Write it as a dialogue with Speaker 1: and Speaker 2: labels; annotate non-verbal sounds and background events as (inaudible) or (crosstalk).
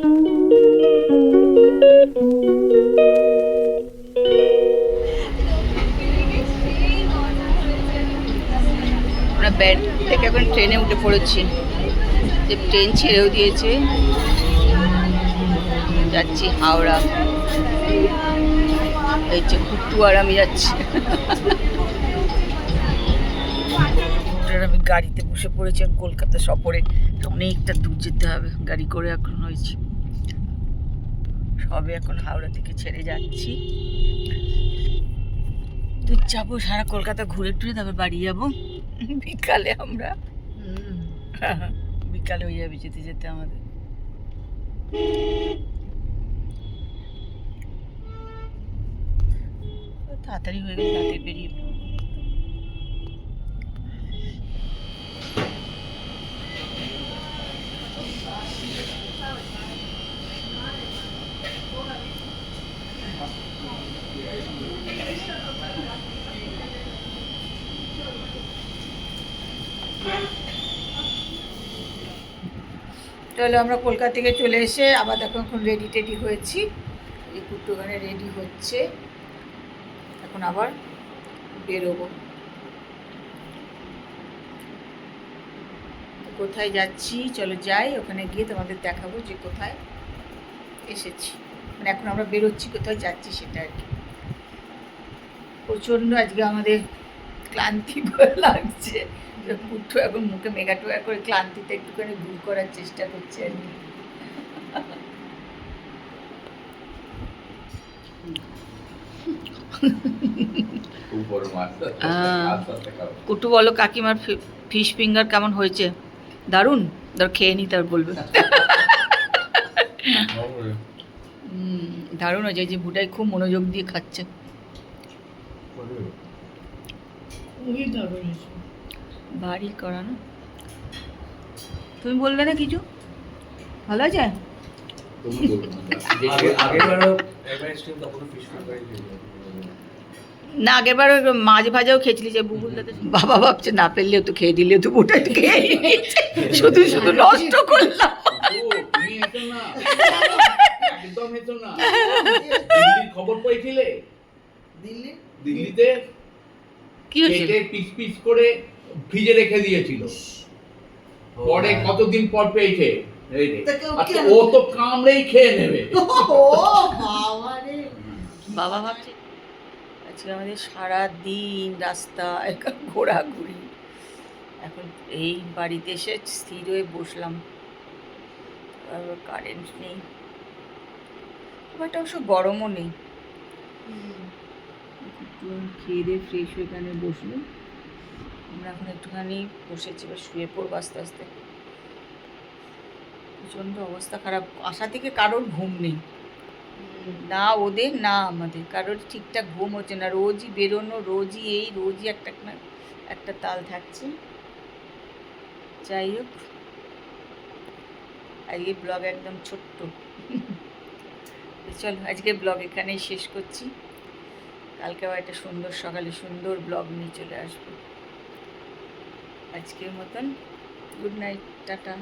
Speaker 1: আমরা ব্যাড থেকে এখন ট্রেনে উঠে পড়েছি। যে ট্রেন ছেড়েও দিয়েছে। যাচ্ছি হাওড়া। এই যে কুট্টু আর আমি যাচ্ছি। আমি গাড়িতে বসে পড়েছি কলকাতা সফরে। অনেকটা দূর যেতে হবে। গাড়ি করে এখন হয়েছে। সবে এখন হাওড়া থেকে ছেড়ে যাচ্ছি। তো যাব সারা কলকাতা ঘুরে টুরে তারপর বাড়ি যাব। বিকালে আমরা। বিকালে হয়ে যাবে যেতে যেতে আমাদের। তাড়াতাড়ি হয়ে গেলে তাড়াতাড়ি বেরিয়ে পড়ব। চলো আমরা কলকাতা থেকে চলে এসে আবার দেখো এখন রেডি টেডি হয়েছি। এই কুট্টু ওখানে রেডি হচ্ছে। এখন আবার বেরোবো। কোথায় যাচ্ছি? চলো যাই, ওখানে গিয়ে তোমাদের দেখাবো যে কোথায় এসেছি। মানে এখন আমরা বেরোচ্ছি কোথায় যাচ্ছি সেটা আর কি। প্রচণ্ড আজকে আমাদের ক্লান্তি লাগছে। পুট্টু এখন মুখে মেঘাটোয়া করে ক্লান্তিতে একটুখানি দূর করার চেষ্টা করছে আর কি। কুটু বলো কাকিমার ফিশ ফিঙ্গার কেমন হয়েছে? দারুণ? ধর খেয়ে নি তার বলবে। (laughs) দারুণ হয়েছে যে ভুটাই খুব মনোযোগ দিয়ে খাচ্ছে। বাড়ি করা না? তুমি বললে না কিছু? ভালো আছে?
Speaker 2: না।
Speaker 1: আগেরবার ওই মাছ ভাজাও খেয়েছিলি যে বুবুল দাদা বাবা ভাবছে না পেললেও তো খেয়ে দিলেও তো ওটা খেয়ে। শুধু শুধু নষ্ট করলাম।
Speaker 2: ও, তুমি এসো না। (laughs) একদম এসো না। (laughs) দিল্লির খবর পেয়েছিলে
Speaker 3: দিল্লি?
Speaker 2: দিল্লিতে
Speaker 1: কি হয়েছে
Speaker 2: পিস পিস করে ফ্রিজে রেখে দিয়েছিল। পরে কতদিন পর পেয়েছে? আচ্ছা? ও তো কামড়েই খেয়ে নেবে।
Speaker 3: বাবা
Speaker 1: ভাবছে আজকে আমাদের সারা দিন রাস্তা এখন ঘোরাঘুরি। এখন এই বাড়িতে এসে স্থির হয়ে বসলাম। কারেন্ট নেই। খুব একটা অবশ্য গরমও নেই। খেয়ে দিয়ে ফ্রেশ হয়ে এখানে বসল আমরা এখন একটুখানি বসেছি এবার শুয়ে পড়ব আস্তে আস্তে। প্রচণ্ড অবস্থা খারাপ। আসা থেকে কারোর ঘুম নেই। না ওদের না আমাদের। কারোর ঠিকঠাক ঘুম হচ্ছে না। রোজই বেরোনো রোজই এই রোজই একটা না একটা তাল থাকছে। যাই হোক আজকে ব্লগ একদম ছোট্ট। চলো আজকে ব্লগ এখানেই শেষ করছি। কালকে আবার একটা সুন্দর সকালে সুন্দর ব্লগ নিয়ে চলে আসব। আজকের মতন গুড নাইট টাটা।